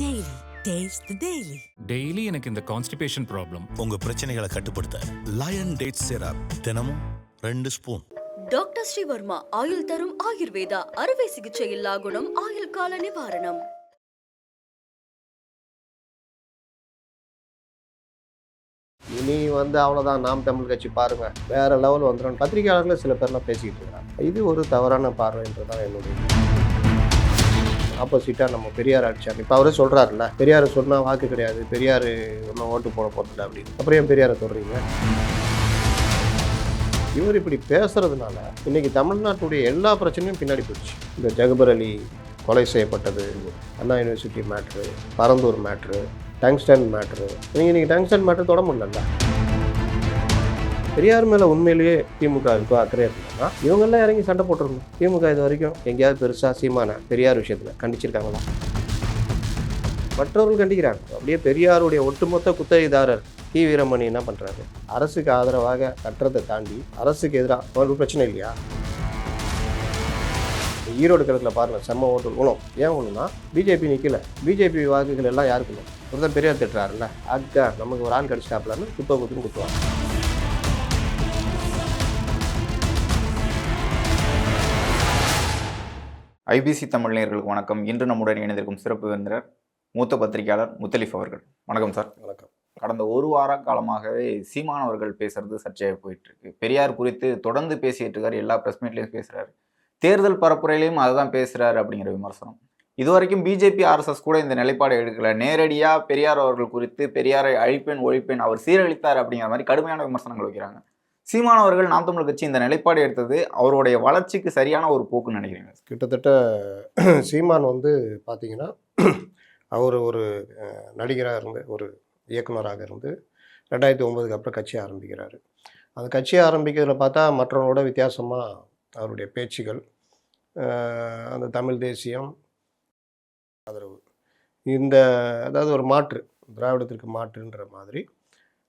Daily. Taste the Daily. Daily எனக்கு இந்த constipation problem உங்க பிரச்சனைகளை கட்டுப்படுத்த லயன் டேட் சிரப் தினமும் ரெண்டு ஸ்பூன் டாக்டர் ஸ்ரீவர்மா ஆயுள் தரும் ஆயுர்வேதா அறுவை சிகிச்சை இல்லா குணம் ஆயுள் கால நிவாரணம். இனி வந்து அவ்வளோதான் நாம் தமிழ் கட்சி பாருங்க. வேற லெவல் வந்துடும் பத்திரிகையாளர்கள் சில பேர்லாம் பேசிக்கிட்டு இருக்காங்க. இது ஒரு தவறான பார்வைன்றது தான் என்னுடைய ஆப்போசிட்டாக நம்ம பெரியார் அடிச்சார். இப்போ அவரே சொல்கிறாருல்ல பெரியார் சொன்னால் வாக்கு கிடையாது பெரியார் ஒன்றும் ஓட்டு போட போகிறதில்ல அப்படின்னு. அப்புறம் ஏன் பெரியாரை சொல்கிறீங்க இவர் இப்படி பேசுறதுனால இன்னைக்கு தமிழ்நாட்டுடைய எல்லா பிரச்சனையும் பின்னாடி போயிடுச்சு. இந்த ஜகபர் அலி கொலை செய்யப்பட்டது Anna university matter Parandur matter tungsten matter நீங்கள் இன்னைக்கு டங்ஸ்டன் மேட்ரு தொட முடியல பெரியார் மேலே உண்மையிலேயே திமுக இருக்கோ அக்கறை இருந்தாங்கன்னா இவங்கெல்லாம் இறங்கி சண்டை போட்டிருந்தோம் திமுக இது வரைக்கும் எங்கேயாவது பெருசாக சீமான பெரியார் விஷயத்தில் கண்டிச்சிருக்காங்களா? மற்றவர்கள் கண்டிக்கிறாங்க. அப்படியே பெரியாருடைய ஒட்டுமொத்த குத்தகைதாரர் டி வீரமணி என்ன பண்ணுறாரு அரசுக்கு ஆதரவாக கட்டுறதை தாண்டி அரசுக்கு எதிராக அவருக்கு பிரச்சனை இல்லையா? ஈரோடு கிழக்கில் பாருங்க செம்ம ஓட்டு குணம். ஏன் ஒன்றுனா பிஜேபி நிற்கல பிஜேபி வாக்குகள் எல்லாம் யாருக்கு ஒருத்தன் பெரியார் திட்டுறாருல்ல. அக்கா நமக்கு ஒரு ஆள் கடிச்சிட்டாப்லன்னு குத்த குத்துன்னு குத்துவாங்க. ஐபிசி தமிழ் நேயர்களுக்கு வணக்கம். இன்று நம்முடன் இணைந்திருக்கும் சிறப்பு விருந்தினர் மூத்த பத்திரிகையாளர் முத்தலிஃப் அவர்கள். வணக்கம் சார். வணக்கம். கடந்த ஒரு வார காலமாகவே சீமான் அவர்கள் பேசுறது சர்ச்சையாக போயிட்டு இருக்கு பெரியார் குறித்து தொடர்ந்து பேசிட்டு இருக்காரு எல்லா பிரஸ் மீட்லையும் பேசுறாரு. தேர்தல் பரப்புரையிலையும் அதை தான் பேசுறாரு அப்படிங்கிற விமர்சனம். இதுவரைக்கும் பிஜேபி ஆர்எஸ்எஸ் கூட இந்த நிலைப்பாடு எடுக்கல. நேரடியா பெரியார் அவர்கள் குறித்து பெரியாரை அழிப்பேன் ஒழிப்பேன் அவர் சீரழித்தார் அப்படிங்கிற மாதிரி கடுமையான விமர்சனங்கள் வைக்கிறாங்க. சீமான் அவர்கள் நாம் தமிழர் கட்சி இந்த நிலைப்பாடு எடுத்தது அவருடைய வளர்ச்சிக்கு சரியான ஒரு போக்குன்னு நினைக்கிறீங்க? கிட்டத்தட்ட சீமான் வந்து பார்த்தீங்கன்னா அவர் ஒரு நடிகராக இருந்து ஒரு இயக்குனராக இருந்து ரெண்டாயிரத்தி ஒம்பதுக்கு அப்புறம் கட்சி ஆரம்பிக்கிறார். அந்த கட்சி ஆரம்பிக்கிறதுல பார்த்தா மற்றவங்களோட வித்தியாசமாக அவருடைய பேச்சுகள் அந்த தமிழ் தேசியம் ஆதரவு இந்த அதாவது ஒரு மாற்று திராவிடத்திற்கு மாற்றுன்ற மாதிரி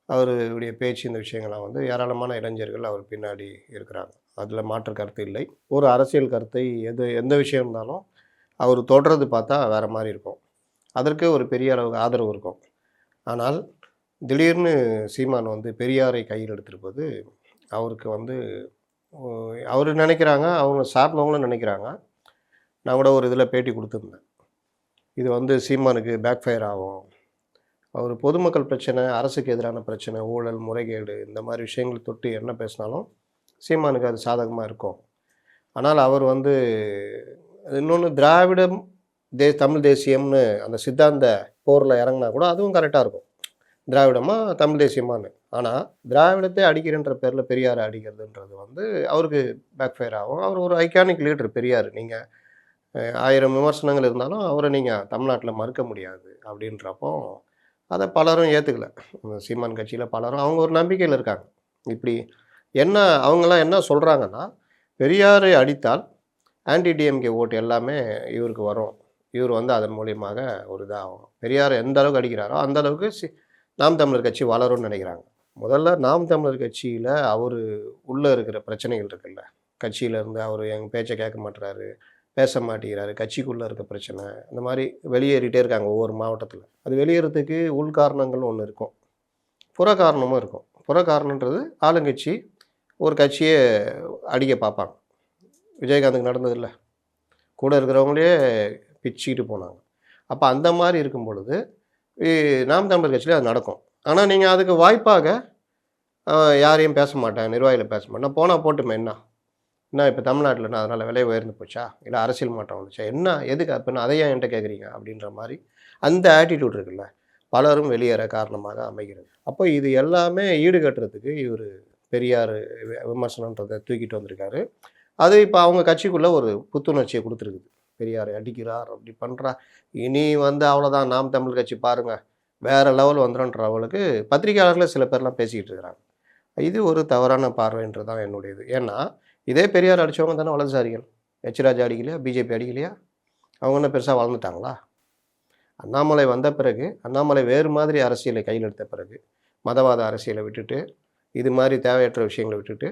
அவருடைய பேச்சு இந்த விஷயங்கள்லாம் வந்து ஏராளமான இளைஞர்கள் அவர் பின்னாடி இருக்கிறாங்க. அதில் மாற்று கருத்து இல்லை. ஒரு அரசியல் கருத்தை எது எந்த விஷயம் இருந்தாலும் அவர் தொடர்றது பார்த்தா வேறு மாதிரி இருக்கும். அதற்கு ஒரு பெரிய அளவுக்கு ஆதரவு இருக்கும். ஆனால் திடீர்னு சீமான் வந்து பெரியாரை கையில் எடுத்திருப்பது அவருக்கு வந்து அவர் நினைக்கிறாங்க அவங்க சார்ந்தவங்களும் நினைக்கிறாங்க. நான் கூட ஒரு இதில் பேட்டி கொடுத்துருந்தேன். இது வந்து சீமானுக்கு பேக் ஃபயர் ஆகும். அவர் பொதுமக்கள் பிரச்சனை அரசுக்கு எதிரான பிரச்சனை ஊழல் முறைகேடு இந்த மாதிரி விஷயங்கள் தொட்டு என்ன பேசினாலும் சீமானுக்கு அது சாதகமாக இருக்கும். ஆனால் அவர் வந்து இன்னொன்று திராவிடம் தே தமிழ் தேசியம்னு அந்த சித்தாந்த போரில் இறங்கினா கூட அதுவும் கரெக்டாக இருக்கும். திராவிடமா தமிழ் தேசியமானு ஆனால் திராவிடத்தை அடிக்கிறன்ற பேரில் பெரியார் அடிக்கிறதுன்றது வந்து அவருக்கு பேக்ஃபயர் ஆகும். அவர் ஒரு ஐகானிக் லீடர் பெரியார். நீங்கள் ஆயிரம் விமர்சனங்கள் இருந்தாலும் அவரை நீங்கள் தமிழ்நாட்டில் மறுக்க முடியாது அப்படின்றப்போ அதை பலரும் ஏற்றுக்கல சீமான் கட்சியில் பலரும் அவங்க ஒரு நம்பிக்கையில் இருக்காங்க. இப்படி என்ன அவங்களாம் என்ன சொல்கிறாங்கன்னா பெரியாரை அடித்தால் ஆன்டி டிஎம்கே ஓட்டு எல்லாமே இவருக்கு வரும். இவர் வந்து அதன் மூலியமாக ஒரு இதாகும். பெரியார் எந்த அளவுக்கு அடிக்கிறாரோ அந்த அளவுக்கு சி நாம் தமிழர் கட்சி வளரும்னு நினைக்கிறாங்க. முதல்ல நாம் தமிழர் கட்சியில் அவர் உள்ளே இருக்கிற பிரச்சனைகள் இருக்குல்ல. கட்சியிலேருந்து அவர் எங்கள் பேச்சை கேட்க மாட்டுறாரு பேச மாட்டேங்கிறாரு. கட்சிக்குள்ளே இருக்க பிரச்சனை. இந்த மாதிரி வெளியேறிட்டே இருக்காங்க ஒவ்வொரு மாவட்டத்தில். அது வெளியேறதுக்கு உள் காரணங்கள் ஒன்று இருக்கும். புற காரணமும் இருக்கும். புற காரணன்றது ஆளுங்கட்சி ஒரு கட்சியை அடிக்க பார்ப்பாங்க. விஜயகாந்துக்கு நடந்ததில்ல. கூட இருக்கிறவங்களே பிச்சுக்கிட்டு போனாங்க. அப்போ அந்த மாதிரி இருக்கும் பொழுது நாம் தமிழர் கட்சியிலே அது நடக்கும். ஆனால் நீங்கள் அதுக்கு வாய்ப்பாக யாரையும் பேச மாட்டேன் நிர்வாகிகளை பேச மாட்டேன். போனால் போட்டுமே என்ன? என்ன இப்போ தமிழ்நாட்டில் நான் அதனால் விலை உயர்ந்து போச்சா? இல்லை அரசியல் மாற்றம் வந்துச்சா? என்ன? எதுக்கு அப்போ என்ன என்கிட்ட கேட்குறீங்க? அப்படின்ற மாதிரி அந்த ஆட்டிடியூட் இருக்குல்ல. பலரும் வெளியேற காரணமாக அமைகிறது. அப்போ இது எல்லாமே ஈடுகட்டுறதுக்கு இவர் பெரியார் வி- விமர்சனன்றதை தூக்கிட்டு வந்திருக்காரு. அது இப்போ அவங்க கட்சிக்குள்ளே ஒரு புத்துணர்ச்சியை கொடுத்துருக்குது. பெரியாரை அடிக்கிறார் அப்படி பண்ணுறார் இனி வந்து அவ்வளோதான் நாம் தமிழ் கட்சி பாருங்கள் வேறு லெவல் வந்துடும்ன்ற அவளுக்கு பத்திரிகையாளர்கள் சில பேர்லாம் பேசிக்கிட்டு இருக்கிறாங்க. இது ஒரு தவறான பார்வைன்றது தான் என்னுடையது. ஏன்னா இதே பெரியார் அடித்தவங்க தானே வலதுசாரிகள் எச் ராஜா அடிக்கலையா பிஜேபி அடிக்கலையா? அவங்க என்ன பெருசாக வளர்ந்துட்டாங்களா அண்ணாமலை வந்த பிறகு அண்ணாமலை வேறு மாதிரி அரசியலை கையில் எடுத்த பிறகு மதவாத அரசியலை விட்டுட்டு இது மாதிரி தேவையற்ற விஷயங்களை விட்டுட்டு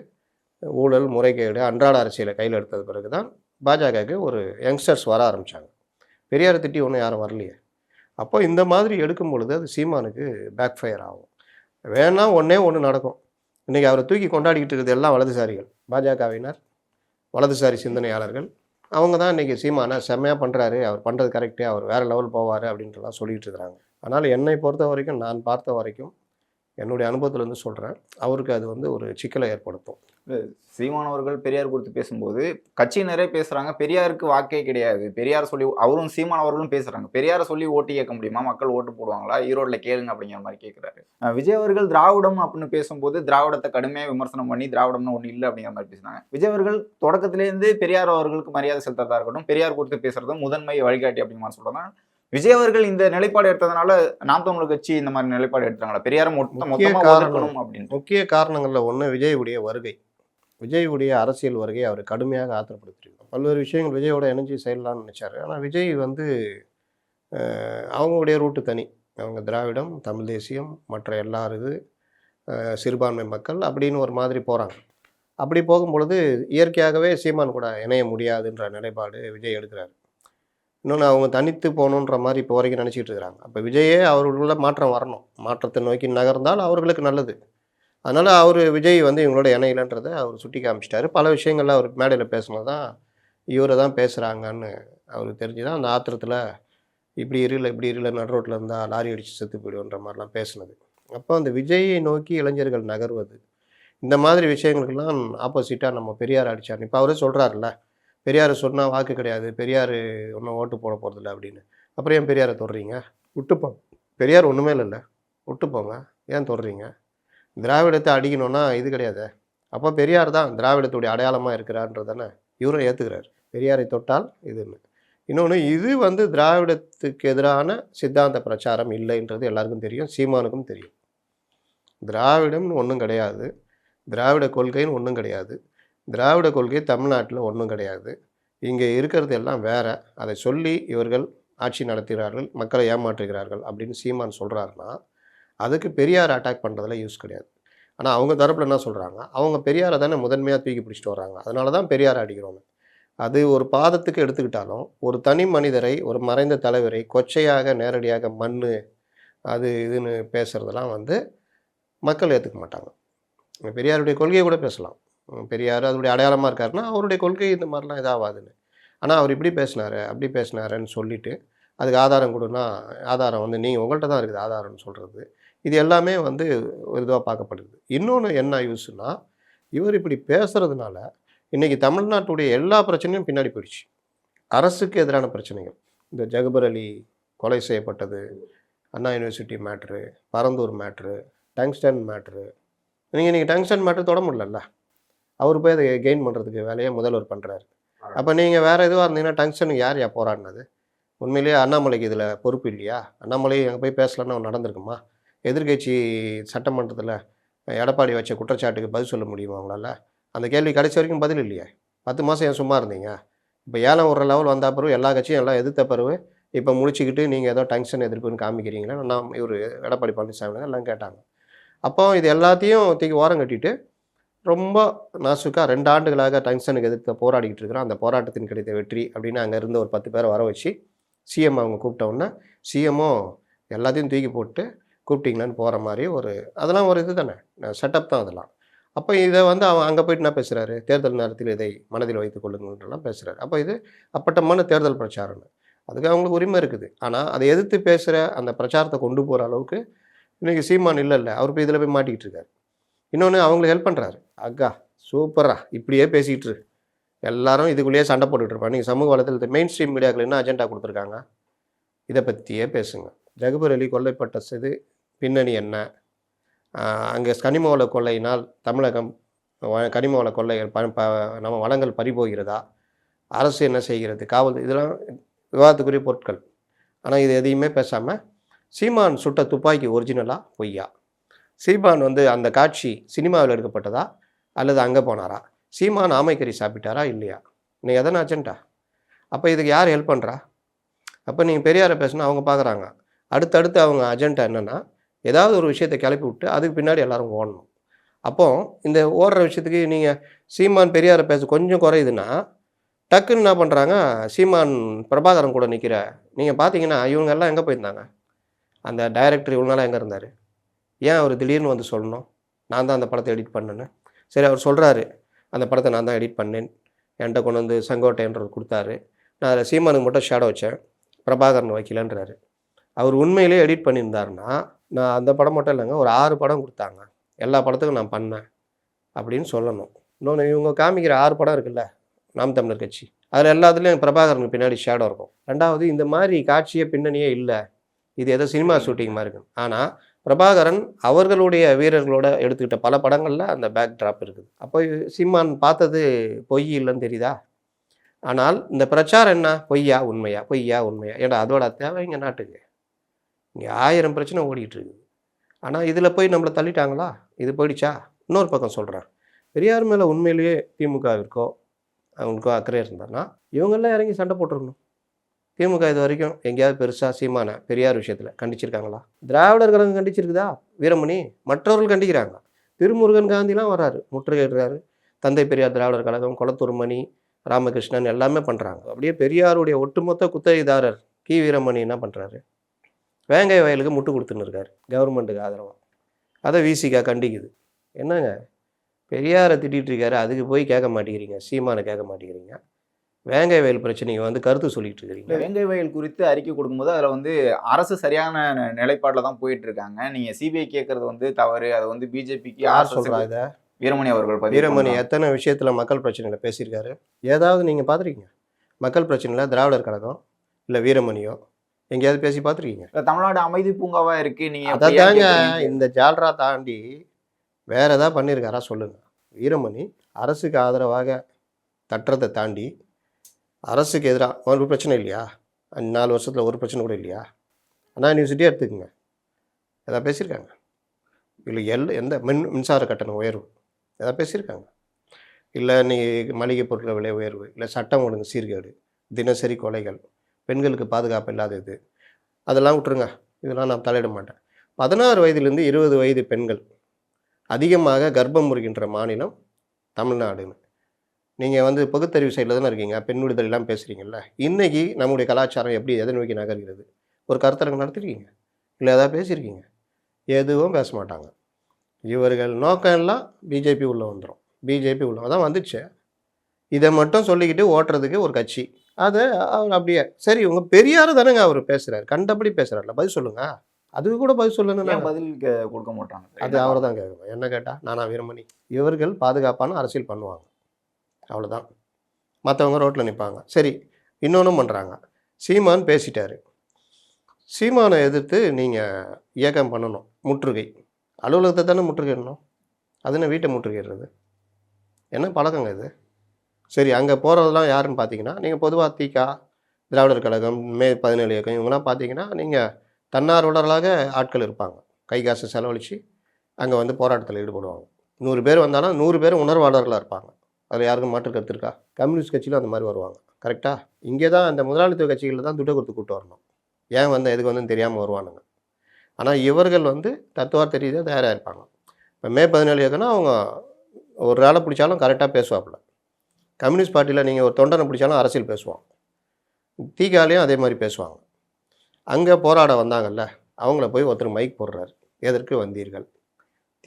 ஊழல் முறைகேடு அன்றாட அரசியலை கையில் எடுத்தது பிறகு தான் பாஜகவுக்கு ஒரு யங்ஸ்டர்ஸ் வர ஆரம்பித்தாங்க பெரியாரை திட்டி ஒன்றும் யாரும் வரலையே. அப்போ இந்த மாதிரி எடுக்கும் பொழுது அது சீமானுக்கு பேக் ஃபயர் ஆகும். வேணால் ஒன்றே ஒன்று நடக்கும். இன்றைக்கி அவரை தூக்கி கொண்டாடிக்கிட்டு இருக்கிறது எல்லாம் வலதுசாரிகள். பாஜகவினர் வலதுசாரி சிந்தனையாளர்கள். அவங்க தான் இன்றைக்கி சீமானா செம்மையாக பண்ணுறாரு அவர் பண்ணுறது கரெக்டே அவர் வேறு லெவல் போவார் அப்படின்ட்டுலாம் சொல்லிகிட்டு இருக்கிறாங்க. ஆனால் என்னை பொறுத்த வரைக்கும் நான் பார்த்த வரைக்கும் என்னுடைய அனுபவத்திலேருந்து சொல்கிறேன் அவருக்கு அது வந்து ஒரு சிக்கலை ஏற்படுத்தும். சீமானவர்கள் பெரியார் குறித்து பேசும்போது கட்சியினரே பேசுகிறாங்க பெரியாருக்கு வாக்கே கிடையாது. பெரியார் சொல்லி அவரும் சீமான் அவர்களும் பேசுகிறாங்க பெரியாரை சொல்லி ஓட்டு கேட்க முடியுமா? மக்கள் ஓட்டு போடுவாங்களா? ஈரோட்டில் கேளுங்க அப்படிங்கிற மாதிரி கேட்குறாரு விஜய் அவர்கள் திராவிடம் அப்படின்னு பேசும்போது திராவிடத்தை கடுமையாக விமர்சனம் பண்ணி திராவிடம்னு ஒன்று இல்லை அப்படிங்கிற மாதிரி பேசினாங்க விஜய் அவர்கள் தொடக்கத்திலேருந்து பெரியார் அவர்களுக்கு மரியாதை செலுத்துறதா இருக்கட்டும் பெரியார் குறித்து பேசுறது முதன்மை வழிகாட்டி அப்படிங்கிற மாதிரி சொல்றாங்க விஜய் அவர்கள் இந்த நிலைப்பாடு எடுத்ததுனால நாம் தமிழர் கட்சி இந்த மாதிரி நிலைப்பாடு எடுத்தாங்களா பெரியாரை மொத்த முக்கிய மொத்தமா காரணம். அப்படின்னு முக்கிய காரணங்களில் ஒன்று விஜயுடைய வருகை. விஜயுடைய அரசியல் வருகை அவர் கடுமையாக ஆத்திரப்படுத்திருக்கார் பல்வேறு விஷயங்கள் விஜயோட இணைஞ்சு செய்யலாம்னு நினச்சாரு. ஆனால் விஜய் வந்து அவங்களுடைய ரூட்டு தனி. அவங்க திராவிடம் தமிழ் தேசியம் மற்ற எல்லா இது சிறுபான்மை மக்கள் அப்படின்னு ஒரு மாதிரி போகிறாங்க அப்படி போகும்பொழுது இயற்கையாகவே சீமான் கூட இணைய முடியாதுன்ற நிலைப்பாடு விஜய் எடுக்கிறார். இன்னொன்று அவங்க தனித்து போகணுன்ற மாதிரி இப்போ வரைக்கும் நினச்சிட்டு இருக்கிறாங்க. அப்போ விஜயே அவர்களுக்குள்ள மாற்றம் வரணும். மாற்றத்தை நோக்கி நகர்ந்தால் அவர்களுக்கு நல்லது. அதனால் அவர் விஜய் வந்து இவங்களோட இணையிலன்றதை அவர் சுட்டி காமிச்சிட்டாரு. பல விஷயங்கள்ல அவர் மேடையில் பேசினது தான் இவரை தான் பேசுகிறாங்கன்னு அவருக்கு தெரிஞ்சு தான் அந்த ஆத்திரத்தில் இப்படி இருல இப்படி இருல நடு ரோட்டில் இருந்தால் லாரி அடித்து செத்து போயிடுன்ற மாதிரிலாம் பேசினது. அப்போ அந்த விஜயை நோக்கி இளைஞர்கள் நகர்வது இந்த மாதிரி விஷயங்களுக்கெல்லாம் ஆப்போசிட்டாக நம்ம பெரியார் அடித்தார் இப்போ அவரே சொல்கிறாருல்ல பெரியார் சொன்னால் வாக்கு கிடையாது. பெரியார் ஒன்றும் ஓட்டு போட போகிறதில்ல அப்படின்னு. அப்புறம் ஏன் பெரியாரை தொடுறீங்க? விட்டுப்போங்க பெரியார் ஒன்றுமே இல்லைல்ல விட்டு போங்க. ஏன் தொடுறீங்க? திராவிடத்தை அடிக்கணும்னா இது கிடையாது. அப்போ பெரியார் தான் திராவிடத்துடைய அடையாளமாக இருக்கிறான்றதானே இவரும் ஏற்றுக்கிறார் பெரியாரை தொட்டால் இதுன்னு. இன்னொன்று இது வந்து திராவிடத்துக்கு எதிரான சித்தாந்த பிரச்சாரம் இல்லைன்றது எல்லாருக்கும் தெரியும். சீமானுக்கும் தெரியும். திராவிடம்னு ஒன்றும் கிடையாது. திராவிட கொள்கைன்னு ஒன்றும் கிடையாது. திராவிட கொள்கை தமிழ்நாட்டில் ஒன்றும் கிடையாது. இங்கே இருக்கிறது எல்லாம் வேற. அதை சொல்லி இவர்கள் ஆட்சி நடத்துகிறார்கள் மக்களை ஏமாற்றுகிறார்கள் அப்படின்னு சீமான் சொல்கிறாருன்னா அதுக்கு பெரியார் அட்டாக் பண்ணுறதுல யூஸ் கிடையாது. ஆனால் அவங்க தரப்பில் என்ன சொல்கிறாங்க அவங்க பெரியாரை தானே முதன்மையாக தூக்கி பிடிச்சிட்டு வராங்க அதனால தான் பெரியார் அடிக்கிறோம். அது ஒரு பாதத்துக்கு எடுத்துக்கிட்டாலும் ஒரு தனி மனிதரை ஒரு மறைந்த தலைவரை கொச்சையாக நேரடியாக மண் அது இதுன்னு பேசுகிறதெல்லாம் வந்து மக்கள் ஏற்றுக்க மாட்டாங்க. பெரியாருடைய கொள்கையை கூட பேசலாம். பெரியார் அதனுடைய அடையாளமாக இருக்காருன்னா அவருடைய கொள்கை இந்த மாதிரிலாம் இதாகாதுன்னு ஆனால் அவர் இப்படி பேசினாரு அப்படி பேசினாருன்னு சொல்லிட்டு அதுக்கு ஆதாரம் கொடுன்னா ஆதாரம் வந்து நீங்கள் உங்கள்கிட்ட தான் இருக்குது ஆதாரம்னு சொல்கிறது இது எல்லாமே வந்து ஒரு இதுவாக பார்க்கப்படுது. இன்னொன்று என்ன யூஸ்னா இவர் இப்படி பேசுகிறதுனால இன்றைக்கி தமிழ்நாட்டுடைய எல்லா பிரச்சனையும் பின்னாடி போயிடுச்சு. அரசுக்கு எதிரான பிரச்சனைகள். இந்த ஜகபர் அலி கொலை செய்யப்பட்டது Anna university matter Parandur matter tungsten matter நீங்கள் இன்றைக்கி டங்ஸ்டன் மேட்ரு தொட முடியலல்ல? அவர் போய் அதை கெயின் பண்ணுறதுக்கு வேலையை முதல்வர் பண்ணுறாரு அப்போ நீங்கள் வேறு எதுவாக இருந்தீங்கன்னா டங்ஷனுக்கு யார் யா போராடினது? உண்மையிலேயே அண்ணாமலைக்கு இதில் பொறுப்பு இல்லையா? அண்ணாமலை அங்கே போய் பேசலன்னா நடந்திருக்குமா? எதிர்கட்சி சட்டமன்றத்தில் எடப்பாடி வச்ச குற்றச்சாட்டுக்கு பதில் சொல்ல முடியுமா அவங்களால? அந்த கேள்வி கடைசி வரைக்கும் பதில் இல்லையே? பத்து மாதம் ஏன் சும்மா இருந்தீங்க? இப்போ ஏழாம் ஒரு லெவல் வந்த பிறகு எல்லா கட்சியும் எல்லாம் எதிர்த்த பிறகு இப்போ முடிச்சுக்கிட்டு நீங்கள் ஏதோ டங்ஷன் எதிர்ப்புன்னு காமிக்கிறீங்களா? நான் இவர் எடப்பாடி பழனிசாமி எல்லாம் கேட்டாங்க. அப்போ இது எல்லாத்தையும் தூக்கி ஓரம் கட்டிட்டு ரொம்ப நாசுக்காக ரெண்டு ஆண்டுகளாக டங்ஷனுக்கு எதிர்த்து போராடிக்கிட்டு இருக்கிறோம். அந்த போராட்டத்தின் கிடைத்த வெற்றி அப்படின்னு அங்கே இருந்த ஒரு பத்து பேரை வர வச்சு சிஎம் அவங்க கூப்பிட்டோன்னா உடனே சிஎம்மும் எல்லாத்தையும் தூக்கி போட்டு கூப்பிட்டீங்களான்னு போகிற மாதிரி ஒரு அதெல்லாம் ஒரு இது தானே செட்டப் தான் அதெல்லாம். அப்போ இதை வந்து அவன் அங்கே போயிட்டு என்ன பேசுகிறாரு தேர்தல் நேரத்தில் இதை மனதில் வைத்துக் கொள்ளுங்கன்றலாம் பேசுகிறாரு அப்போ இது அப்பட்டமான தேர்தல் பிரச்சாரம்னு அதுக்கு அவங்களுக்கு உரிமை இருக்குது. ஆனால் அதை எதிர்த்து பேசுகிற அந்த பிரச்சாரத்தை கொண்டு போகிற அளவுக்கு இன்றைக்கி சீமான் இல்லை இல்லை அவர் போய் இதில் போய் மாட்டிக்கிட்டு இருக்காரு. இன்னொன்று அவங்களுக்கு ஹெல்ப் பண்ணுறாரு அக்கா சூப்பரா இப்படியே பேசிக்கிட்டு இரு. எல்லாரும் இதுக்குள்ளேயே சண்டை போட்டுட்டு இருப்பாங்க நீங்கள் சமூக வலைதளத்தில் மெயின் ஸ்ட்ரீம் மீடியாக்கள் என்ன அஜெண்டா கொடுத்துருக்காங்க? இதை பற்றியே பேசுங்க. ஜகுபர் அலி கொல்லைப்பட்ட செய்து பின்னணி என்ன? அங்கே கனிமவள கொள்ளையினால் தமிழகம் கனிமவள கொள்ளை ப நம்ம வளங்கள் பறிபோகிறதா? அரசு என்ன செய்கிறது? காவல் இதெல்லாம் விவாதத்துக்குரிய பொருட்கள். ஆனால் இது எதையுமே பேசாமல் சீமான் சுட்ட துப்பாக்கி ஒரிஜினலாக பொய்யா? சீமான் வந்து அந்த காட்சி சினிமாவில் எடுக்கப்பட்டதா? அல்லது அங்கே போனாரா? சீமான் ஆமைக்கறி சாப்பிட்டாரா? இல்லையா? நீ எதனா அஜெண்டா அப்போ இதுக்கு யார் ஹெல்ப் பண்ணுறா அப்போ நீங்கள் பெரியாரை பேசுனா அவங்க பார்க்குறாங்க அடுத்தடுத்து அவங்க அஜெண்டா என்னென்னா ஏதாவது ஒரு விஷயத்தை கிளப்பி விட்டு அதுக்கு பின்னாடி எல்லோரும் ஓடணும். அப்போ இந்த ஓடுற விஷயத்துக்கு நீங்கள் சீமான் பெரியாரை பேச கொஞ்சம் குறையுதுன்னா டக்குன்னு என்ன பண்ணுறாங்க சீமான் பிரபாகரன் கூட நிற்கிற நீங்கள் பார்த்தீங்கன்னா இவங்க எல்லாம் எங்கே போயிருந்தாங்க? அந்த டைரக்டர் இவ்வளோ நாளாக எங்கே இருந்தார்? ஏன் அவர் திடீர்னு வந்து சொல்லணும்? நான் தான் அந்த படத்தை எடிட் பண்ணேன்னு. சரி அவர் சொல்கிறாரு அந்த படத்தை நான் தான் எடிட் பண்ணேன். என்கிட்ட கொண்டு வந்து செங்கோட்டைன்றவர் கொடுத்தாரு. நான் அதில் சீமானுக்கு மட்டும் ஷேடோ வச்சேன். பிரபாகரன் வைக்கலன்றாரு. அவர் உண்மையிலே எடிட் பண்ணியிருந்தாருன்னா நான் அந்த படம் மட்டும் இல்லைங்க ஒரு ஆறு படம் கொடுத்தாங்க. எல்லா படத்துக்கும் நான் பண்ணேன் அப்படின்னு சொல்லணும். இன்னொன்று இவங்க காமிக்கிற ஆறு படம் இருக்குல்ல நாம் தமிழர் கட்சி. அதில் எல்லாத்துலேயும் பிரபாகரனுக்கு பின்னாடி ஷேடோ இருக்கும். ரெண்டாவது இந்த மாதிரி காட்சியே பின்னணியே இல்லை. இது ஏதோ சினிமா ஷூட்டிங் மாதிரி இருக்கும் ஆனால் பிரபாகரன் அவர்களுடைய வீரர்களோட எடுத்துக்கிட்ட பல படங்களில் அந்த பேக் ட்ராப் இருக்குது. அப்போ சீமான் பார்த்தது பொய் இல்லைன்னு தெரியுதா? ஆனால் இந்த பிரச்சாரம் என்ன? பொய்யா உண்மையா? பொய்யா உண்மையா? ஏன்னா அதோட தேவை இங்கே நாட்டுக்கு? இங்கே ஆயிரம் பிரச்சனை ஓடிட்டு இருக்குது. ஆனால் இதில் போய் நம்மளை தள்ளிட்டாங்களா? இது போயிடுச்சா? இன்னொரு பக்கம் சொல்கிறேன் பெரியார் மேலே உண்மையிலேயே திமுகவிற்கோ அவங்களுக்கோ அக்கறை இருந்தான்னா இவங்கெல்லாம் இறங்கி சண்டை போட்டுருக்கணும் திமுக இது வரைக்கும் எங்கேயாவது பெருசாக சீமான பெரியார் விஷயத்தில் கண்டிச்சிருக்காங்களா? திராவிடர் கழகம் கண்டிச்சிருக்குதா? வீரமணி மற்றவர்கள் கண்டிக்கிறாங்க திருமுருகன் காந்திலாம் வராரு முற்றுகையிடுறாரு. தந்தை பெரியார் திராவிடர் கழகம் குளத்தூர் மணி ராமகிருஷ்ணன் எல்லாமே பண்ணுறாங்க அப்படியே பெரியாருடைய ஒட்டுமொத்த குத்தகைதாரர் கி. வீரமணி என்ன பண்ணுறாரு வேங்கை வயலுக்கு முட்டு கொடுத்துன்னு இருக்காரு கவர்மெண்ட்டுக்கு ஆதரவாக அதை விசிகா கண்டிக்குது. என்னங்க? பெரியாரை திட்டிகிட்டு இருக்காரு அதுக்கு போய் கேட்க மாட்டேங்கிறீங்க சீமானை கேட்க மாட்டேங்கிறீங்க. வேங்கை வயல் பிரச்சனைக்கு வந்து கருத்து சொல்லிட்டு இருக்கிறீங்க. வெங்கை வயல் குறித்து அறிக்கை கொடுக்கும்போது அதுல வந்து அரசு சரியான நிலைப்பாட்டுல தான் போயிட்டு இருக்காங்க நீங்க சிபிஐ கேட்கறது வந்து தவறு. அது வந்து பிஜேபிக்கு யார் சொல்கிறா இதை? வீரமணி அவர்கள் வீரமணி. எத்தனை விஷயத்தில் மக்கள் பிரச்சனையில் பேசியிருக்காரு? ஏதாவது நீங்கள் பார்த்துருக்கீங்க மக்கள் பிரச்சனையில் திராவிடர் கழகம் இல்லை வீரமணியோ? எங்கேயாவது பேசி பார்த்துருக்கீங்க தமிழ்நாடு அமைதி பூங்காவா இருக்கு? நீங்க எப்படி ஏன் அதாங்க கேக்குறீங்க? இந்த ஜால்ரா தாண்டி வேற ஏதாவது பண்ணியிருக்காரா சொல்லுங்க. வீரமணி அரசுக்கு ஆதரவாக தட்டுறதை தாண்டி அரசுக்கு எதிராக ஒரு பிரச்சனை இல்லையா? அஞ்சு நாலு வருஷத்தில் ஒரு பிரச்சனை கூட இல்லையா? அண்ணா யூனிவர்சிட்டியே எடுத்துக்கோங்க. எதாவது பேசியிருக்காங்க? இல்லை எல் எந்த மின் மின்சார கட்டண உயர்வு? எதாவது பேசியிருக்காங்க? இல்லை நீ மளிகை பொருட்கள் விலை உயர்வு இல்லை சட்டம் ஒழுங்கு சீர்கேடு தினசரி கொலைகள் பெண்களுக்கு பாதுகாப்பு இல்லாதது அதெல்லாம் விட்டுருங்க. இதெல்லாம் நான் தலையிட மாட்டேன். பதினாறு வயதிலிருந்து இருபது வயது பெண்கள் அதிகமாக கர்ப்பம் முறுகின்ற மாநிலம் தமிழ்நாடுன்னு. நீங்கள் வந்து பகுத்தறிவு சைடில் தானே இருக்கீங்க? பெண் விடுதலைலாம் பேசுகிறீங்கல்ல இன்னைக்கு நம்முடைய கலாச்சாரம் எப்படி எதை நோக்கி நகர்கிறது? ஒரு கருத்தரங்கு நடத்திருக்கீங்க? இல்லை ஏதாவது பேசியிருக்கீங்க? எதுவும் பேச மாட்டாங்க. இவர்கள் நோக்கம் எல்லாம் பிஜேபி உள்ளே வந்துடும் பிஜேபி உள்ள தான் வந்துச்சு. இதை மட்டும் சொல்லிக்கிட்டு ஓட்டுறதுக்கு ஒரு கட்சி. அதை அவர் அப்படியே சரி உங்க பெரியார் தானேங்க அவர் பேசுறாரு. கண்டபடி பேசுறாருல பதில் சொல்லுங்க. அதுக்கு கூட பதில் சொல்லணும் ஏன் பதில் கொடுக்க மாட்டாங்க அது அவரை தான் கேட்கணும். என்ன கேட்டால் நானா வீரமணி. இவர்கள் பாதுகாப்பான அரசியல் பண்ணுவாங்க. அவ்வளோதான் மற்றவங்க ரோட்டில் நிற்பாங்க சரி இன்னொன்றும் பண்ணுறாங்க சீமான் பேசிட்டார். சீமானை எதிர்த்து நீங்கள் இயக்கம் பண்ணணும். முற்றுகை. அலுவலகத்தை தானே முற்றுகையிடணும். அது வீட்டை முற்றுகையிடுறது? என்ன பழக்கங்க இது? சரி அங்கே போகிறதெல்லாம் யாருன்னு பார்த்தீங்கன்னா நீங்கள் பொதுவாக தீகா திராவிடர் கழகம் மே பதினேழு இயக்கம் இவங்களாம் பார்த்தீங்கன்னா நீங்கள் தன்னார்வலர்களாக ஆட்கள் இருப்பாங்க. கை காசு செலவழித்து அங்கே வந்து போராட்டத்தில் ஈடுபடுவாங்க. நூறு பேர் வந்தாலும் நூறு பேர் உணர்வாளர்களாக இருப்பாங்க. அதில் யாருக்கும் மாற்று கருத்து இருக்கா? கம்யூனிஸ்ட் கட்சியிலும் அந்த மாதிரி வருவாங்க. கரெக்டாக இங்கே தான் அந்த முதலாளித்துவ கட்சிகளில் தான் துட்டை கொடுத்து கூட்டு வரணும். ஏன் வந்து எதுக்கு வந்து தெரியாமல் வருவானுங்க? ஆனால் இவர்கள் வந்து தத்துவார் ரீதியாக தயாராக இருப்பாங்க. இப்போ மே பதினேழு இயக்கம்னா அவங்க ஒரு ஆளை பிடிச்சாலும் கரெக்டாக பேசுவாப்பில்ல கம்யூனிஸ்ட் பார்ட்டியில் நீங்கள் ஒரு தொண்டனை பிடிச்சாலும் அரசியல் பேசுவாங்க. தீகாலையும் அதே மாதிரி பேசுவாங்க. அங்கே போராட வந்தாங்கல்ல அவங்கள போய் ஒருத்தர் மைக் போடுறாரு. எதற்கு வந்தீர்கள்?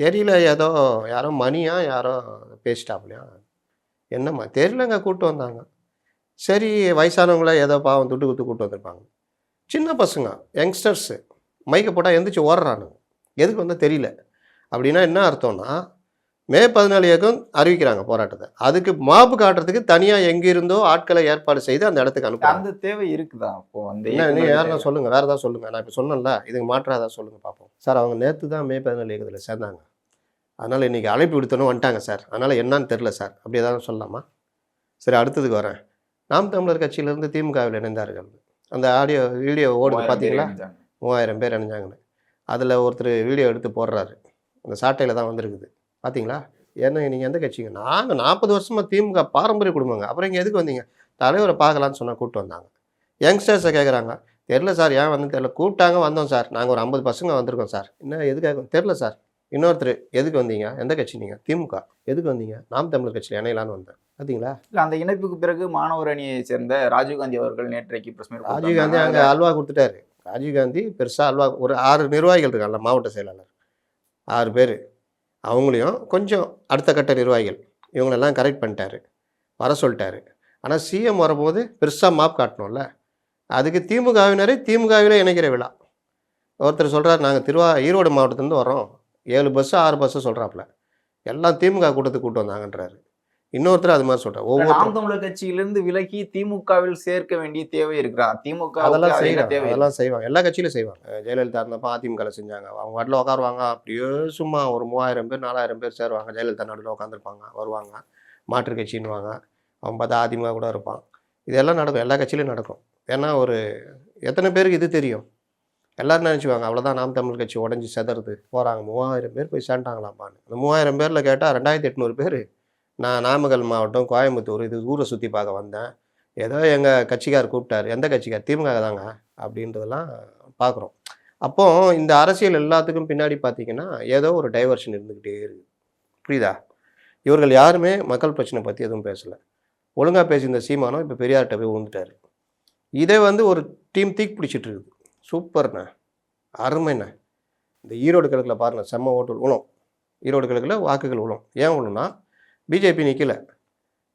தெரியல ஏதோ யாரோ மணியா யாரோ பேசிட்டாப்லையா என்னம்மா? தெரியலங்க கூப்பிட்டு வந்தாங்க. சரி வயசானவங்கள ஏதோ பாவம் துட்டு குத்து கூப்பிட்டு வந்திருப்பாங்க. சின்ன பசங்க யங்ஸ்டர்ஸு மைக்கை போட்டால் எந்திரிச்சு ஓடுறானுங்க. எதுக்கு வந்தால் தெரியல. அப்படின்னா என்ன அர்த்தம்னா மே பதினாலு இயக்கம் அறிவிக்கிறாங்க போராட்டத்தை. அதுக்கு மாப்பு காட்டுறதுக்கு தனியாக எங்கிருந்தோ ஆட்களை ஏற்பாடு செய்து அந்த இடத்துக்கு அனுப்புறாங்க. அந்த தேவை இருக்குதா அப்போ? அந்த என்ன நீ இயக்குனர் யாருன்னா தேவை. சொல்லுங்க வேற ஏதாவது சொல்லுங்க. நான் இப்போ சொன்னேன்ல இதுக்கு மாற்றா ஏதாவது சொல்லுங்க பார்ப்போம் சார் அவங்க நேற்று தான் மே பதினாலு இயக்கத்தில் சேர்ந்தாங்க. அதனால இன்னைக்கு அழைப்பு விடுத்தணும் வந்துட்டாங்க சார். அதனால என்னன்னு தெரில சார். அப்படி ஏதாவது சொல்லலாமா? சரி அடுத்ததுக்கு வரேன். நாம் தமிழர் கட்சியிலேருந்து திமுகவில் இணைந்தார்கள். அந்த ஆடியோ வீடியோ ஓடுது பார்த்தீங்களா. மூவாயிரம் பேர் இணைஞ்சாங்கன்னு. அதில் ஒருத்தர் வீடியோ எடுத்து போடுறாரு. அந்த சாட்டையில் தான் வந்திருக்குது. பார்த்தீங்களா ஏன்னா நீங்கள் எந்த கட்சிங்க? நாங்கள் நாற்பது வருஷமாக திமுக பாரம்பரிய குடும்பங்க. அப்புறம் இங்கே எதுக்கு வந்தீங்க? தலைவரை பார்க்கலான்னு சொன்னால் கூப்பிட்டு வந்தாங்க. யங்ஸ்டர்ஸை கேட்குறாங்க தெரில சார் ஏன் வந்து தெரில கூப்பிட்டாங்க வந்தோம் சார். நாங்கள் ஒரு ஐம்பது பசங்க வந்திருக்கோம் சார். என்ன எதுக்காக? தெரில சார். இன்னொருத்தர் எதுக்கு வந்தீங்க? எந்த கட்சி நீங்கள் திமுக. எதுக்கு வந்தீங்க? நாம் தமிழர் கட்சியில் இணையலான்னு வந்தேன். பார்த்தீங்களா இல்ல அந்த இணைப்புக்கு பிறகு மாணவர் அணியை சேர்ந்த ராஜீவ்காந்தி அவர்கள் நேற்றைக்கு பிரஸ் மீட் ராஜீவ்காந்தி அங்கே அல்வா கொடுத்துட்டாரு. ராஜீவ்காந்தி பெருசாக அல்வா ஒரு ஆறு நிர்வாகிகள் இருக்காங்கல்ல மாவட்ட செயலாளர். ஆறு பேர். அவங்களையும் கொஞ்சம் அடுத்த கட்ட நிர்வாகிகள் இவங்களெல்லாம் கரெக்ட் பண்ணிட்டாரு. வர சொல்லிட்டாரு. ஆனால் சிஎம் வரும்போது பெருசாக மாப் காட்டணும்ல. அதுக்கு திமுகவினரை திமுகவில் இணைக்கிற விழா. ஒருத்தர் சொல்கிறார் நாங்கள் திருவா ஈரோடு மாவட்டத்துலேருந்து வரோம் ஏழு பஸ்ஸு ஆறு பஸ்ஸு சொல்கிறாப்புல எல்லாம் திமுக கூட்டத்துக்கு கூட்டு வந்தாங்கன்றாரு. இன்னொருத்தர் அது மாதிரி சொல்கிறார் ஒவ்வொரு நாம் தமிழர் கட்சியிலிருந்து விலகி திமுகவில் சேர்க்க வேண்டிய தேவை இருக்கிறா திமுக அதெல்லாம் தேவை அதெல்லாம் செய்வாங்க. எல்லா கட்சியிலும் செய்வாங்க. ஜெயலலிதா இருந்தப்ப அதிமுகவில் செஞ்சாங்க. அவங்க வாட்டில் உட்காருவாங்க அப்படியே சும்மா ஒரு மூவாயிரம் பேர் நாலாயிரம் பேர் சேருவாங்க. ஜெயலலிதா நடுவில் உட்காந்துருப்பாங்க வருவாங்க. மாற்று கட்சின்னுவாங்க. அவன் பார்த்தா அதிமுக கூட இருப்பான். இதெல்லாம் நடக்கும். எல்லா கட்சியிலும் நடக்கும். ஏன்னா ஒரு எத்தனை பேருக்கு இது தெரியும்? எல்லோரும் நினச்சிவாங்க அவ்வளோதான் நாம் தமிழ் கட்சி உடஞ்சி செதறது. போகிறாங்க மூவாயிரம் பேர் போய் சேர்ந்தாங்களாப்பான்னு அந்த மூவாயிரம் பேரில் கேட்டால் ரெண்டாயிரத்தி எட்நூறு பேர். நான் நாமக்கல் மாவட்டம் கோயம்புத்தூர் இது ஊரை சுற்றி பார்க்க வந்தேன். ஏதோ எங்கள் கட்சிக்கார் கூப்பிட்டாரு. எந்த கட்சிக்கார்? திமுக தாங்க அப்படின்றதெல்லாம் பார்க்குறோம். அப்போது இந்த அரசியல் எல்லாத்துக்கும் பின்னாடி பார்த்தீங்கன்னா ஏதோ ஒரு டைவர்ஷன் இருந்துக்கிட்டே இருக்குது. புரியுதா? இவர்கள் யாருமே மக்கள் பிரச்சனை பற்றி எதுவும் பேசலை. ஒழுங்காக பேசியிருந்த சீமானம் இப்போ பெரியார்கிட்ட போய் விழுந்துட்டாரு இதை வந்து ஒரு டீம் தீக்கு பிடிச்சிட்டு இருக்குது. சூப்பர்ண்ணே. அருமைண்ணே. இந்த ஈரோடு கிழக்கில் பாருங்க செம்ம ஓட்டு உழும் ஈரோடு கிழக்கில் வாக்குகள் உழும் ஏன் உழும்னா பிஜேபி நிற்கல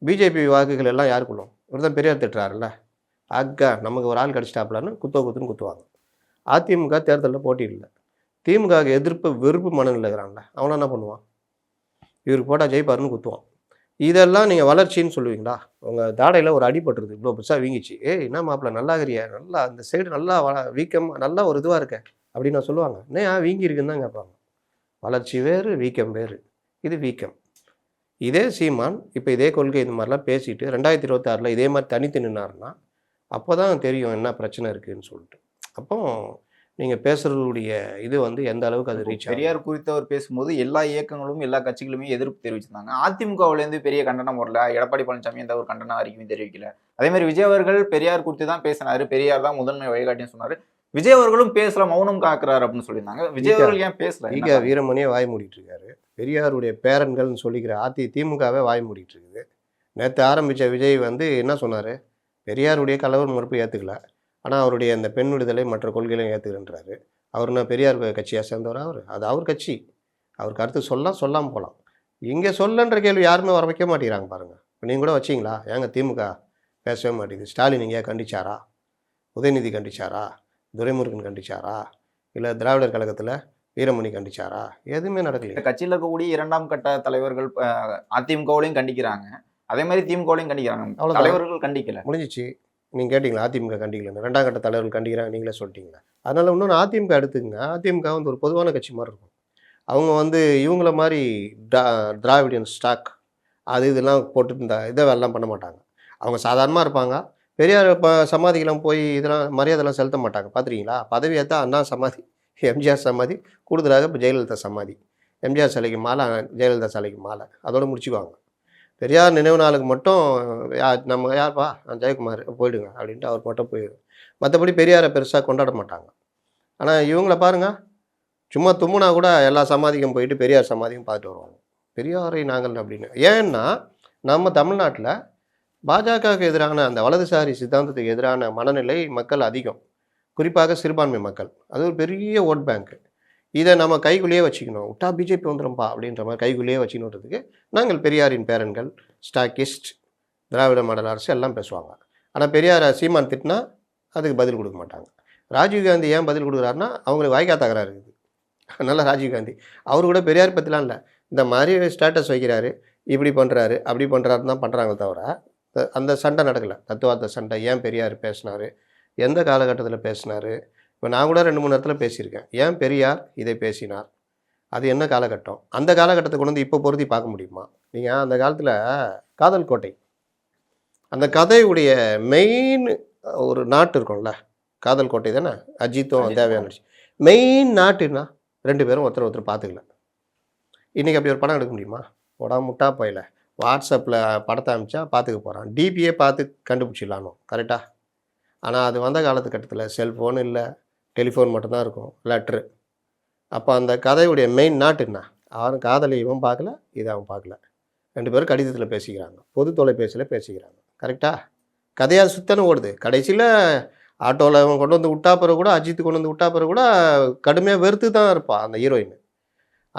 பிஜேபி வாக்குகள் எல்லாம் யாருக்கு உழும்? இவர் தான் பெரியார் திட்டுறாருல்ல. அக்கா நமக்கு ஒரு ஆள் கிடச்சிட்டாப்லான்னு குத்தோ குத்துன்னு குத்துவாங்க. அதிமுக தேர்தலில் போட்டி இல்லை. திமுக எதிர்ப்பு வெறுப்பு மனநிலை இருக்கிறான்ல. அவனை என்ன பண்ணுவான்? இவருக்கு போட்டால் ஜெயிப்பாருன்னு குத்துவான். இதெல்லாம் நீங்கள் வளர்ச்சின்னு சொல்லுவீங்களா? உங்கள் தாடையில் ஒரு அடிபட்டுருது இவ்வளோ பெருசாக வீங்கிச்சு. ஏ என்ன மாப்பிள்ள நல்லா இருக்கிறியா நல்லா அந்த சைடு நல்லா வள வீக்கம் நல்லா ஒரு இதுவாக இருக்க அப்படின்னு நான் சொல்லுவாங்க. என்ன வீங்கி இருக்குன்னு தான் கேட்பாங்க. வளர்ச்சி வேறு வீக்கம் வேறு. இது வீக்கம். இதே சீமான் இப்போ இதே கொள்கை இந்த மாதிரிலாம் பேசிட்டு ரெண்டாயிரத்தி இருபத்தாறில் இதே மாதிரி தனித்து நின்னார்னா அப்போ தான் தெரியும் என்ன பிரச்சனை இருக்குதுன்னு சொல்லிட்டு. அப்போ நீங்கள் பேசுகிறதுடைய இது வந்து எந்த அளவுக்கு அது ரீச் பெரியார் குறித்து அவர் பேசும்போது எல்லா இயக்கங்களும் எல்லா கட்சிகளுமே எதிர்ப்பு தெரிவிச்சிருந்தாங்க. அதிமுகவுல இருந்து பெரிய கண்டனம் வரல. எடப்பாடி பழனிசாமி எந்த ஒரு கண்டன அறிக்கையும் தெரிவிக்கல. அதே மாதிரி விஜய் அவர்கள் பெரியார் குறித்து தான் பேசினாரு. பெரியார் தான் முதன்மை வழிகாட்டின்னு சொன்னாரு. விஜய் அவர்களும் பேசல மௌனம் காக்குறாரு அப்படின்னு சொல்லியிருந்தாங்க. விஜய் அவர்கள் ஏன் பேசல? ஈக? வீரமணியே வாய் மூடிட்டு இருக்காரு பெரியாருடைய பேரன்கள்னு சொல்லிக்கிற அதி திமுகவே வாய் மூடிட்டு இருக்குது நேற்று ஆரம்பித்த விஜய் வந்து என்ன சொன்னார்? பெரியாருடைய கலவர் மறுப்பு ஏற்றுக்கல ஆனால் அவருடைய அந்த பெண் விடுதலை மற்ற கொள்கைகளையும் ஏற்றுக்கிறன்றாரு அவர் என்ன பெரியார் கட்சியாக சேர்ந்தவர் அவர்? அது அவர் கட்சி. அவர் கருத்து சொல்லலாம் சொல்லாமல் போகலாம் இங்கே சொல்லன்ற கேள்வி யாருமே வர வைக்க மாட்டேங்கிறாங்க பாருங்கள் நீங்கள் கூட வச்சிங்களா? ஏங்க திமுக பேசவே மாட்டேங்குது. ஸ்டாலின் இங்கே கண்டிச்சாரா? உதயநிதி கண்டிச்சாரா? துரைமுருகன் கண்டிச்சாரா? இல்லை திராவிடர் கழகத்தில் வீரமணி கண்டிச்சாரா? எதுவுமே நடக்கலையே. இந்த கட்சியில இருக்கக்கூடிய இரண்டாம் கட்ட தலைவர்கள் அதிமுகவுலையும் கண்டிக்கிறாங்க. அதே மாதிரி திமுகவுலையும் கண்டிக்கிறாங்க. அவ்வளவுதான். தலைவர்கள் கண்டிக்கல. முடிஞ்சிச்சு. நீங்கள் கேட்டிங்களா அதிமுக கண்டிக்கல ரெண்டாம் கட்ட தலைவர்கள் கண்டிக்கிறாங்க நீங்களே சொல்லிட்டீங்களா? அதனால் இன்னொன்று அதிமுக எடுத்துக்கங்க. அதிமுக வந்து ஒரு பொதுவான கட்சி மாதிரி இருக்கும். அவங்க வந்து இவங்கள மாதிரி திரா திராவிடியன் ஸ்டாக் அது இதெல்லாம் போட்டு இருந்தா இதை எல்லாம் பண்ண மாட்டாங்க. அவங்க சாதாரணமாக இருப்பாங்க. பெரியார் இப்போ சமாதிக்கெல்லாம் போய் இதெல்லாம் மரியாதைலாம் செலுத்த மாட்டாங்க. பார்த்துருக்கீங்களா பதவி ஏற்றா அண்ணா சமாதி எம்ஜிஆர் சமாதி கூடுதலாக இப்போ ஜெயலலிதா சமாதி. எம்ஜிஆர் சிலைக்கு மாலை ஜெயலலிதா சிலைக்கு மாலை. அதோடு முடிச்சுக்குவாங்க. பெரியார் நினைவு நாளுக்கு மட்டும் யா- நம்ம யார்ப்பா நான் ஜெயக்குமார் போயிடுங்க அப்படின்ட்டு அவர் மட்டும் போயிடும் மற்றபடி பெரியாரை பெருசாக கொண்டாட மாட்டாங்க. ஆனால் இவங்கள பாருங்க சும்மா தும்முனா கூட எல்லா சமாதிக்கும் போயிட்டு பெரியார் சமாதிக்கும் பார்த்துட்டு வருவாங்க. பெரியாரை நாங்கள் அப்படின்னு. ஏன்னா நம்ம தமிழ்நாட்டில் பாஜகவுக்கு எதிரான அந்த வலதுசாரி சித்தாந்தத்துக்கு எதிரான மனநிலை மக்கள் அதிகம். குறிப்பாக சிறுபான்மை மக்கள். அது ஒரு பெரிய ஓட் பேங்க் இதை நம்ம கைக்குள்ளேயே வச்சுக்கணும். விட்டா பிஜேபி வந்துடும்பா அப்படின்ற மாதிரி கைக்குள்ளேயே வச்சுக்கணுன்றதுக்கு நாங்கள் பெரியாரின் பேரன்கள் ஸ்டாக்கிஸ்ட் திராவிட மாடல் அரசு எல்லாம் பேசுவாங்க. ஆனால் பெரியார் சீமான் திட்டினா அதுக்கு பதில் கொடுக்க மாட்டாங்க. ராஜீவ்காந்தி ஏன் பதில் கொடுக்குறாருன்னா அவங்களுக்கு வாய்க்கா தகராறு இருக்குது. அதனால் ராஜீவ்காந்தி அவர் கூட பெரியார் பற்றிலாம் இல்லை. இந்த மாதிரி ஸ்டேட்டஸ் வைக்கிறாரு இப்படி பண்ணுறாரு அப்படி பண்ணுறாருன்னு தான் பண்ணுறாங்க தவிர அந்த சண்டை நடக்கலை. தத்துவார்த்த சண்டை ஏன் பெரியார் பேசினாரு எந்த காலகட்டத்தில் பேசினாரு இப்போ நான் கூட ரெண்டு மூணு இடத்துல பேசியிருக்கேன். ஏன் பெரியார் இதை பேசினார்? அது என்ன காலகட்டம்? அந்த காலகட்டத்தை கொண்டு வந்து இப்போ பொருத்தி பார்க்க முடியுமா? நீங்கள் அந்த காலத்தில் காதல் கோட்டை. அந்த கதையுடைய மெயின் ஒரு நாட்டு இருக்கும்ல காதல் கோட்டை தானே? அஜித்தும் அஜித் தேவையான மெயின் நாட்டுன்னா ரெண்டு பேரும் ஒருத்தர் ஒருத்தர் பார்த்துக்கல. இன்றைக்கி அப்படி ஒரு படம் எடுக்க முடியுமா? போடா முட்டா போயில. வாட்ஸ்அப்பில் படத்தை அனுப்பிச்சா பார்த்துக்க போகிறான் டிபியே பார்த்து கண்டுபிடிச்சிடலானோ? கரெக்டாக ஆனால் அது வந்த காலத்துக்கட்டத்தில் செல்ஃபோன் இல்லை. டெலிஃபோன் மட்டும்தான் இருக்கும் லெட்ரு. அப்போ அந்த கதையுடைய மெயின் நாட்டு என்ன? அவன் காதலி இவன் பார்க்கல இது அவன் பார்க்கல. ரெண்டு பேரும் கடிதத்தில் பேசிக்கிறாங்க பொது தொலைபேசியில் பேசிக்கிறாங்க. கரெக்டாக கதையாக சுத்தனை ஓடுது. கடைசியில் ஆட்டோவில் அவன் கொண்டு வந்து விட்டா பிறகு கூட அஜித் கொண்டு வந்து விட்டா பிறகு கூட கடுமையாக வெறுத்து தான் இருப்பாள் அந்த ஹீரோயின்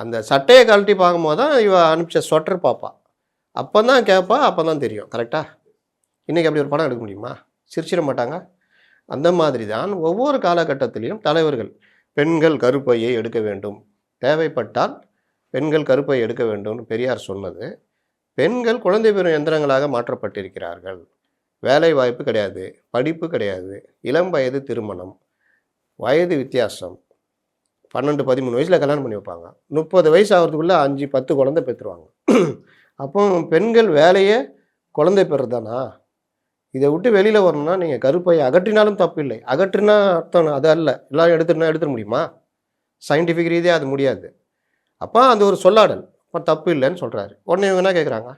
அந்த சட்டையை கழட்டி பார்க்கும்போது தான் இவ அனுப்பிச்ச ஸ்வெட்டர் பார்ப்பா. அப்போ தான் கேட்பா அப்போ தான் தெரியும். கரெக்டாக இன்றைக்கி அப்படி ஒரு படம் எடுக்க முடியுமா? சிரிச்சிட மாட்டாங்க? அந்த மாதிரி தான் ஒவ்வொரு காலகட்டத்திலையும் தலைவர்கள் பெண்கள் கருப்பையை எடுக்க வேண்டும். தேவைப்பட்டால் பெண்கள் கருப்பை எடுக்க வேண்டும்னு பெரியார் சொன்னது. பெண்கள் குழந்தை பெறும் எந்திரங்களாக மாற்றப்பட்டிருக்கிறார்கள். வேலை வாய்ப்பு கிடையாது படிப்பு கிடையாது இளம் வயது திருமணம் வயது வித்தியாசம். பன்னெண்டு பதிமூணு வயசில் கல்யாணம் பண்ணி வைப்பாங்க. முப்பது வயசு ஆகிறதுக்குள்ளே அஞ்சு பத்து குழந்தை பெற்றுருவாங்க. அப்போ பெண்கள் வேலையே குழந்தை பெறுதானா இதை விட்டு வெளியில் வரணும்னா நீங்கள் கருப்பையை அகற்றினாலும் தப்பு இல்லை. அகற்றினா அர்த்தம் அது அல்ல. எல்லாரும் எடுத்துனா எடுத்துட முடியுமா? சயின்டிஃபிக் ரீதியாக அது முடியாது. அப்போ அது ஒரு சொல்லாடல் அப்போ தப்பு இல்லைன்னு சொல்கிறாரு உடனே இவங்க என்ன கேட்குறாங்க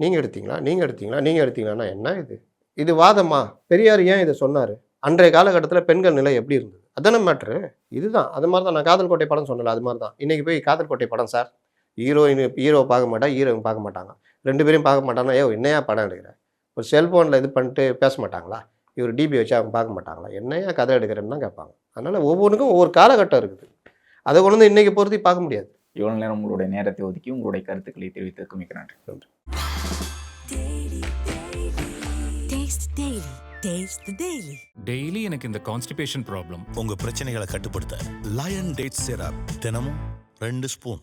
நீங்கள் எடுத்தீங்களா? நீங்கள் எடுத்தீங்களா? நீங்கள் எடுத்தீங்களான்னா என்ன இது? இது வாதமா? பெரியார் ஏன் இதை சொன்னார்? அன்றைய காலகட்டத்தில் பெண்கள் நிலை எப்படி இருந்தது? அதானே மேட்ரு இதுதான். அது மாதிரி தான் நான் காதல் கோட்டை படம் சொன்னல அது மாதிரி தான் இன்றைக்கி போய் காதல் கோட்டை படம் சார் ஹீரோயின் ஹீரோ பார்க்க மாட்டா ஹீரோயின் பார்க்க மாட்டாங்க. ரெண்டு பேரையும் பார்க்க மாட்டாங்கன்னா ஏ என்னையா படம் எடுக்கிறேன் ஒரு செல்ஃபோனில் இது பண்ணிட்டு பேச மாட்டாங்களா இவர் டிபி வச்சு அவங்க பார்க்க மாட்டாங்களா? என்னையா கதை எடுக்கிறேன்னு தான் கேட்பாங்க. அதனால் ஒவ்வொன்றுக்கும் ஒவ்வொரு காலகட்டம் இருக்குது. அதை கொண்டு வந்து இன்றைக்கி பொறுத்தி பார்க்க முடியாது. இவ்வளவு நேரம் உங்களுடைய நேரத்தை ஒதுக்கி உங்களுடைய கருத்துக்களை தெரிவித்ததற்கு மிக்க நன்றி. Taste the Daily. Taste the Daily. Daily எனக்கு இந்த கான்ஸ்டிபேஷன் ப்ராப்ளம் உங்க பிரச்சனைகளை கட்டுப்படுத்த லயன் டேட் சிரப் தினமும் ரெண்டு ஸ்பூன்.